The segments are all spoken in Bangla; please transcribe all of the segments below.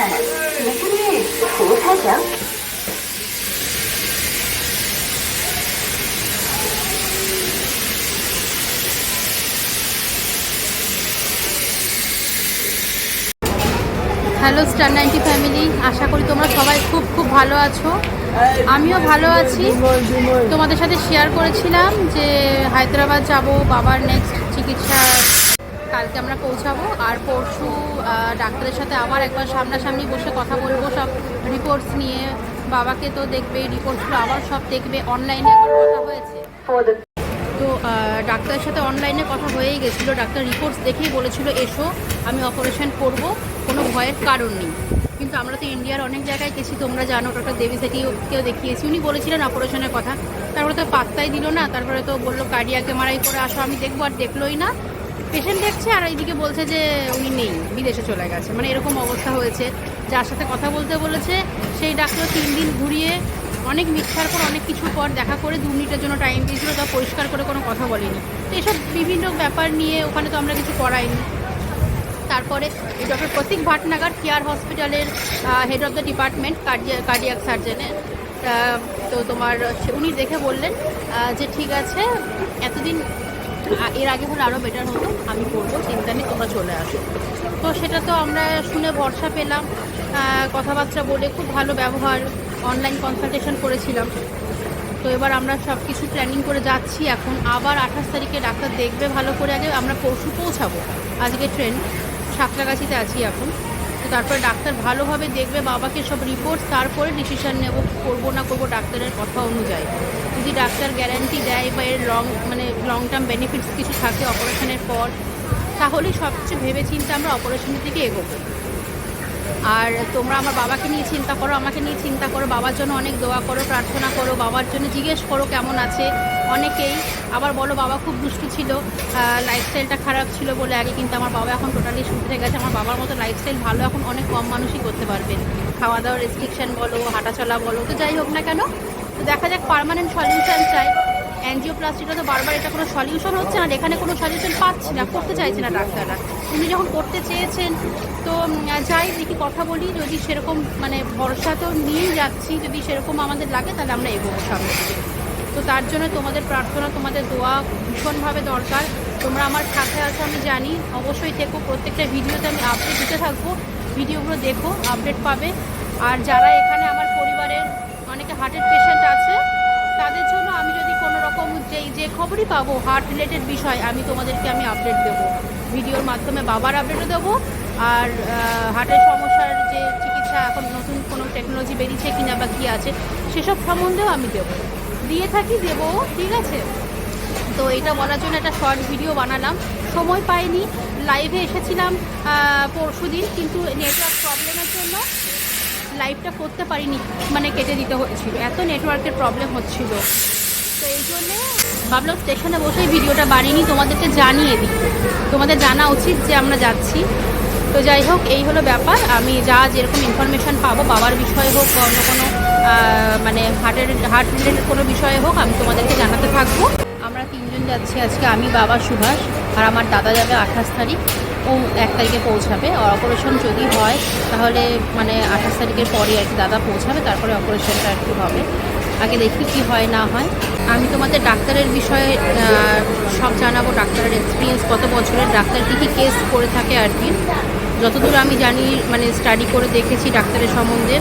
看，你是不是不太想？ হ্যালো স্টার নাইনটি ফ্যামিলি আশা করি তোমরা সবাই খুব খুব ভালো আছো আমিও ভালো আছি তোমাদের সাথে শেয়ার করেছিলাম যে হায়দ্রাবাদ যাব বাবার নেক্সট চিকিৎসা কালকে আমরা পৌঁছাবো। আর পরশু ডাক্তারের সাথে আবার একবার সামনাসামনি বসে কথা বলব সব রিপোর্টস নিয়ে। বাবাকে তো দেখবে রিপোর্টসগুলো আবার সব দেখবে। অনলাইনে কথা হয়েছে। তো ডাক্তারের সাথে অনলাইনে কথা হয়েই গেছিল। ডাক্তার রিপোর্টস দেখেই বলেছিল, এসো, আমি অপারেশন করব। কোনো ভয়ের কারণ নেই। কিন্তু আমরা তো ইন্ডিয়ার অনেক জায়গায় গেছি, তোমরা জানো ডক্টর দেবী সেটিকেও দেখিয়েছি। উনি বলেছিলেন অপারেশনের কথা। তারপরে তো পাত্তাই দিল না। তারপরে তো বলল কার্ডিয়াকে মারাই করে আসো, আমি দেখব, আর দেখলোই না। পেশেন্ট দেখছে আর এইদিকে বলছে যে উনি নেই, বিদেশে চলে গেছে। মানে এরকম অবস্থা হয়েছে। যার সাথে কথা বলতে বলেছে, সেই ডাক্তার তিন দিন ঘুরিয়ে অনেক মিথ্যার পর, অনেক কিছু পর দেখা করে দু মিনিটের জন্য টাইম দিয়েছিল তা পরিষ্কার করে কোনো কথা বলেনি। তো এসব বিভিন্ন ব্যাপার নিয়ে ওখানে তো আমরা কিছু করাইনি। তারপরে এই ডক্টর প্রতীক ভাটনাগার, কেয়ার হসপিটালের head of the department cardia cardiac সার্জেনের তো তোমার উনি দেখে বললেন যে ঠিক আছে, এতদিন এর আগে হলে আরও বেটার হতো। আমি করব চিন্তা নেই তোমরা চলে আসো। তো সেটা তো আমরা শুনে ভরসা পেলাম। কথাবার্তা বলে খুব ভালো ব্যবহার অনলাইন কনসালটেশন করেছিলাম। তো এবার আমরা সব কিছু প্ল্যানিং করে যাচ্ছি এখন। আবার আঠাশ তারিখে ডাক্তার দেখবে ভালো করে আগে। আমরা পরশু পৌঁছাবো। আজকে ট্রেন সাঁতরাগাছিতে আছি এখন। তারপরে ডাক্তার ভালোভাবে দেখবে, বাবাকে সব রিপোর্ট তারপরে ডিসিশান নেব করব না করব ডাক্তারের কথা অনুযায়ী। যদি ডাক্তার গ্যারান্টি দেয় বা এর লং মানে লং টার্ম বেনিফিটস কিছু থাকে অপারেশনের পর তাহলেই সব কিছু ভেবে চিন্তে আমরা অপারেশনের দিকে এগোবো। আর তোমরা আমার বাবাকে নিয়ে চিন্তা করো, আমাকে নিয়ে চিন্তা করো, বাবার জন্য অনেক দোয়া করো, প্রার্থনা করো, বাবার জন্য জিজ্ঞেস করো কেমন আছে। অনেকেই। আবার বলো, বাবা খুব দুষ্টু ছিল। লাইফস্টাইলটা খারাপ ছিল বলে আগে কিন্তু আমার বাবা এখন টোটালি শুধরে গেছে। আমার বাবার মতো লাইফস্টাইল ভালো এখন অনেক কম মানুষই করতে পারবেন খাওয়া দাওয়ার রেস্ট্রিকশন বলো, হাঁটাচলা বলো, তো যাই হোক না কেন, তো দেখা যাক পার্মানেন্ট সলিউশন চাই। অ্যানজিওপ্লাস্টিটা তো বারবার এটা কোনো সলিউশন হচ্ছে না এখানে কোনো সলিউশন পাচ্ছি না, করতে চাইছে না ডাক্তাররা। উনি যখন করতে চেয়েছেন, তো যাই দেখি কথা বলি, যদি সেরকম মানে ভরসা তো নিয়েই যাচ্ছি, যদি সেরকম আমাদের লাগে তাহলে আমরা এগোবো সামনে। তো তার জন্য তোমাদের প্রার্থনা, তোমাদের দোয়া ভীষণভাবে দরকার। তোমরা আমার সাথে আছো আমি জানি। অবশ্যই দেখো, প্রত্যেকটা ভিডিওতে আমি আপডেট দিতে থাকব। ভিডিওগুলো দেখো আপডেট পাবে। আর যারা এখানে আমার পরিবারের অনেকে হার্টের পেশেন্ট আছে, তাদের জন্য আমি যদি কোনো রকম যেই যে খবরই পাবো হার্ট রিলেটেড বিষয়, আমি তোমাদেরকে আমি আপডেট দেবো। ভিডিওর মাধ্যমে বাবার আপডেটও দেবো। আর হার্টের সমস্যার যে চিকিৎসা, এখন নতুন কোনো টেকনোলজি বেরিয়েছে কিনা বা কী আছে, সেসব সম্বন্ধেও আমি দেবো। দিয়ে থাকি দেবো ঠিক আছে? তো এটা বলার জন্য একটা শর্ট ভিডিও বানালাম। সময় পাইনি লাইভে এসেছিলাম পরশু দিন, কিন্তু নেটওয়ার্ক প্রবলেমের জন্য লাইভটা করতে পারিনি মানে কেটে দিতে হয়েছিল। এত নেটওয়ার্কের প্রবলেম হচ্ছিল। তো এই জন্যে ভাবলাম স্টেশনে বসেই ভিডিওটা বানিয়ে তোমাদেরকে জানিয়ে দিই। তোমাদের জানা উচিত যে আমরা যাচ্ছি। তো যাই হোক, এই হলো ব্যাপার। আমি যা যেরকম ইনফরমেশান পাবো, বাবার বিষয়ে হোক বা অন্য কোনো মানে হার্টের হার্ট রিলেটেড কোনো বিষয়ে হোক, আমি তোমাদেরকে জানাতে থাকব। আমরা তিনজন যাচ্ছি আজকে, আমি, বাবা, সুভাষ আর আমার দাদা যাবে আঠাশ তারিখ। ও এক তারিখে পৌঁছাবে। আর অপারেশন যদি হয়, তাহলে মানে আঠাশ তারিখের পরে আর কি দাদা পৌঁছাবে, তারপরে অপারেশনটা আর কি হবে। আগে দেখি কি হয়, না হয়। আমি তোমাদের ডাক্তারের বিষয়ে সব জানাব, ডাক্তারের এক্সপিরিয়েন্স কত বছরের, ডাক্তার কী কী কেস করে থাকে আর কি। যতদূর আমি জানি মানে স্টাডি করে দেখেছি ডাক্তারের সম্বন্ধে,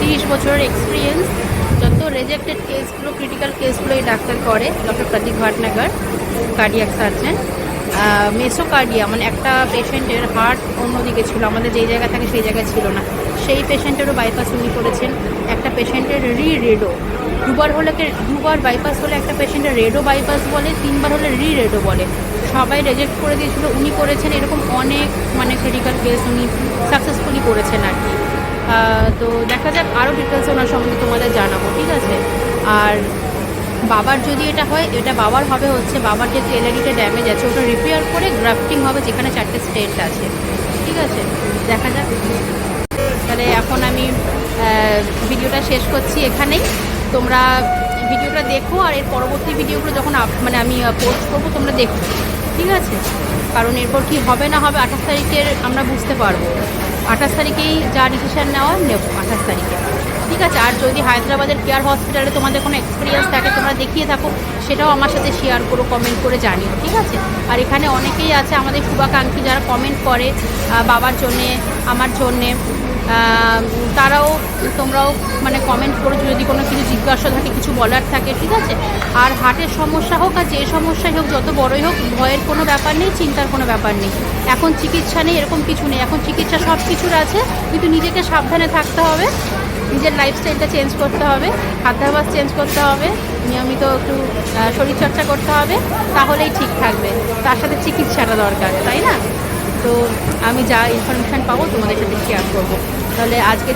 তিরিশ বছরের এক্সপিরিয়েন্স যত রেজেক্টেড কেসগুলো ক্রিটিক্যাল কেসগুলো এই ডাক্তার করে doctor Pratik Bhatnagar cardiac surgeon mesocardia মানে একটা পেশেন্টের হার্ট অন্যদিকে ছিল, আমাদের যেই জায়গা থাকে সেই জায়গায় ছিল না। সেই পেশেন্টেরও বাইপাস উনি করেছেন, একটা পেশেন্টের রি রেডো দুবার হলে দুবার বাইপাস হলে একটা পেশেন্টের রেডো বাইপাস বলে, তিনবার হলে রি রেডো বলে। সবাই রেজেক্ট করে দিয়েছিল, উনি করেছেন এরকম অনেক মানে ক্রিটিক্যাল কেস উনি সাকসেসফুলি করেছেন আর কি। তো দেখা যাক আরও ডিটেলস ওনার সম্বন্ধে তোমাদের জানাব, ঠিক আছে? আর বাবার যদি এটা হয়, এটা বাবার হবে হচ্ছে, বাবার যেহেতু এলআইডিটা ড্যামেজ আছে, ওটা রিপেয়ার করে গ্রাফটিং হবে যেখানে চারটে স্টেট আছে, ঠিক আছে? দেখা যাক। তাহলে এখন আমি ভিডিওটা শেষ করছি এখানেই। তোমরা ভিডিওটা দেখো আর এর পরবর্তী ভিডিওগুলো যখন মানে আমি পোস্ট করব, তোমরা দেখো। ঠিক আছে? কারণ এরপর কি হবে না হবে আঠাশ তারিখের আমরা বুঝতে পারব। আঠাশ তারিখেই যা ডিসিশন নেওয়া, নেব আঠাশ তারিখে। ঠিক আছে? আর যদি হায়দ্রাবাদের কেয়ার হসপিটালে তোমাদের কোনো এক্সপিরিয়েন্স থাকে, তোমরা দেখিয়ে থাকো। সেটাও আমার সাথে শেয়ার করো কমেন্ট করে জানিও। ঠিক আছে? আর এখানে অনেকেই আছে আমাদের শুভাকাঙ্ক্ষী যারা কমেন্ট করে বাবার জন্যে, আমার জন্যে আহ, তারাও তোমরাও মানে কমেন্ট করো যদি কোনো কিছু জিজ্ঞাসা থাকে কিছু বলার থাকে ঠিক আছে? আর হার্টের সমস্যা হোক আর যে সমস্যাই হোক যত বড়ই হোক ভয়ের কোনো ব্যাপার নেই চিন্তার কোনো ব্যাপার নেই। এখন চিকিৎসা নেই এরকম কিছু নেই। এখন চিকিৎসা সব কিছুর আছে কিন্তু নিজেকে সাবধানে থাকতে হবে। নিজের লাইফস্টাইলটা চেঞ্জ করতে হবে খাদ্যাভ্যাস চেঞ্জ করতে হবে নিয়মিত একটু শরীরচর্চা করতে হবে তাহলেই ঠিক থাকবে। তার সাথে চিকিৎসাটা দরকার তাই না? তো আমি যা ইনফরমেশান পাবো তোমাদের সাথে শেয়ার করব। তাহলে আজকে